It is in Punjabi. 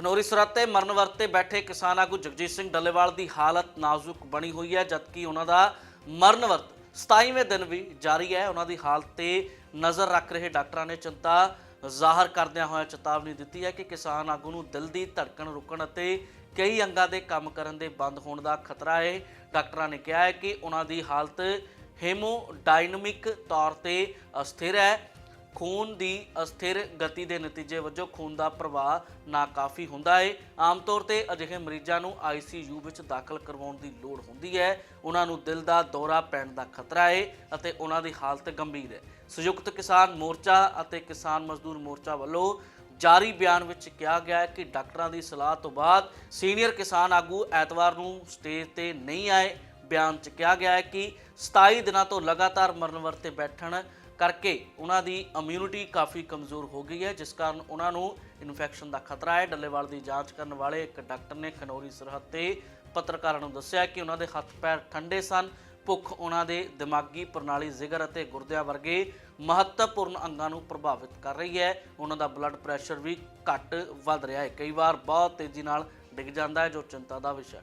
ਖਨੌਰੀ ਸਰਹੱਦ ਤੇ ਮਰਨ ਵਰਤ ਤੇ ਬੈਠੇ ਕਿਸਾਨ ਆਗੂ ਜਗਜੀਤ ਸਿੰਘ ਡੱਲੇਵਾਲ ਦੀ ਹਾਲਤ ਨਾਜ਼ੁਕ ਬਣੀ ਹੋਈ ਹੈ, ਜਦਕਿ ਉਹਨਾਂ ਦਾ ਮਰਨ ਵਰਤ 27ਵੇਂ ਦਿਨ ਵੀ ਜਾਰੀ ਹੈ। ਉਹਨਾਂ ਦੀ ਹਾਲਤ ਤੇ ਨਜ਼ਰ ਰੱਖ ਰਹੇ ਡਾਕਟਰਾਂ ਨੇ ਚਿੰਤਾ ਜ਼ਾਹਰ ਕਰਦਿਆਂ ਹੋਇਆ ਚੇਤਾਵਨੀ ਦਿੱਤੀ ਹੈ ਕਿ ਕਿਸਾਨ ਆਗੂ ਨੂੰ ਦਿਲ ਦੀ ਧੜਕਣ ਰੁਕਣ ਅਤੇ ਕਈ ਅੰਗਾਂ ਦੇ ਕੰਮ ਕਰਨ ਦੇ ਬੰਦ ਹੋਣ ਦਾ ਖਤਰਾ ਹੈ। ਡਾਕਟਰਾਂ ਨੇ ਕਿਹਾ ਹੈ ਕਿ ਉਹਨਾਂ ਦੀ ਹਾਲਤ ਹੈਮੋਡਾਇਨਾਮਿਕ ਤੌਰ ਤੇ ਅਸਥਿਰ ਹੈ। ਖੂਨ ਦੀ ਅਸਥਿਰ ਗਤੀ ਦੇ ਨਤੀਜੇ ਵਜੋਂ ਖੂਨ ਦਾ ਪ੍ਰਵਾਹ ਨਾਕਾਫੀ ਹੁੰਦਾ ਹੈ ਆਮ ਤੌਰ ਤੇ ਅਜਿਹੇ ਮਰੀਜ਼ਾਂ ਨੂੰ ਆਈਸੀਯੂ ਵਿੱਚ ਦਾਖਲ ਕਰਵਾਉਣ ਦੀ ਲੋੜ ਹੁੰਦੀ ਹੈ। ਉਹਨਾਂ ਨੂੰ ਦਿਲ ਦਾ ਦੌਰਾ ਪੈਣ ਦਾ ਖਤਰਾ ਹੈ ਅਤੇ ਉਹਨਾਂ ਦੀ ਹਾਲਤ ਗੰਭੀਰ ਹੈ ਸੰਯੁਕਤ ਕਿਸਾਨ ਮੋਰਚਾ ਅਤੇ ਕਿਸਾਨ ਮਜ਼ਦੂਰ ਮੋਰਚਾ ਵੱਲੋਂ ਜਾਰੀ ਬਿਆਨ ਵਿੱਚ ਕਿਹਾ ਗਿਆ ਹੈ ਕਿ ਡਾਕਟਰਾਂ ਦੀ ਸਲਾਹ ਤੋਂ ਬਾਅਦ ਸੀਨੀਅਰ ਕਿਸਾਨ ਆਗੂ ਐਤਵਾਰ ਨੂੰ ਸਟੇਜ ਤੇ ਨਹੀਂ ਆਏ। ਬਿਆਨ 'ਚ ਕਿਹਾ ਗਿਆ ਹੈ ਕਿ 27 ਦਿਨਾਂ ਤੋਂ ਲਗਾਤਾਰ ਮਰਨ ਵਰਤੇ ਬੈਠਣ ਕਰਕੇ ਉਹਨਾਂ ਦੀ ਇਮਿਊਨਿਟੀ ਕਾਫੀ ਕਮਜ਼ੋਰ ਹੋ ਗਈ ਹੈ, ਜਿਸ ਕਾਰਨ ਉਹਨਾਂ ਨੂੰ ਇਨਫੈਕਸ਼ਨ ਦਾ ਖਤਰਾ ਹੈ। ਡੱਲੇਵਾਲ ਦੀ ਜਾਂਚ ਕਰਨ ਵਾਲੇ ਇੱਕ ਡਾਕਟਰ ਨੇ ਖਨੌਰੀ ਸਰਹੱਦ ਤੇ ਪੱਤਰਕਾਰਾਂ ਨੂੰ ਦੱਸਿਆ ਕਿ ਉਹਨਾਂ ਦੇ ਹੱਥ ਪੈਰ ਠੰਡੇ ਸਨ। ਭੁੱਖ ਉਹਨਾਂ ਦੇ ਦਿਮਾਗੀ ਪ੍ਰਣਾਲੀ, ਜ਼ਿਗਰ ਅਤੇ ਗੁਰਦਿਆਂ ਵਰਗੇ ਮਹੱਤਵਪੂਰਨ ਅੰਗਾਂ ਨੂੰ ਪ੍ਰਭਾਵਿਤ ਕਰ ਰਹੀ ਹੈ। ਉਹਨਾਂ ਦਾ ਬਲੱਡ ਪ੍ਰੈਸ਼ਰ ਵੀ ਘੱਟ ਵੱਧ ਰਿਹਾ ਹੈ। ਕਈ ਵਾਰ ਬਹੁਤ ਤੇਜ਼ੀ ਨਾਲ ਡਿੱਗ ਜਾਂਦਾ ਹੈ, ਜੋ ਚਿੰਤਾ ਦਾ ਵਿਸ਼ਾ ਹੈ।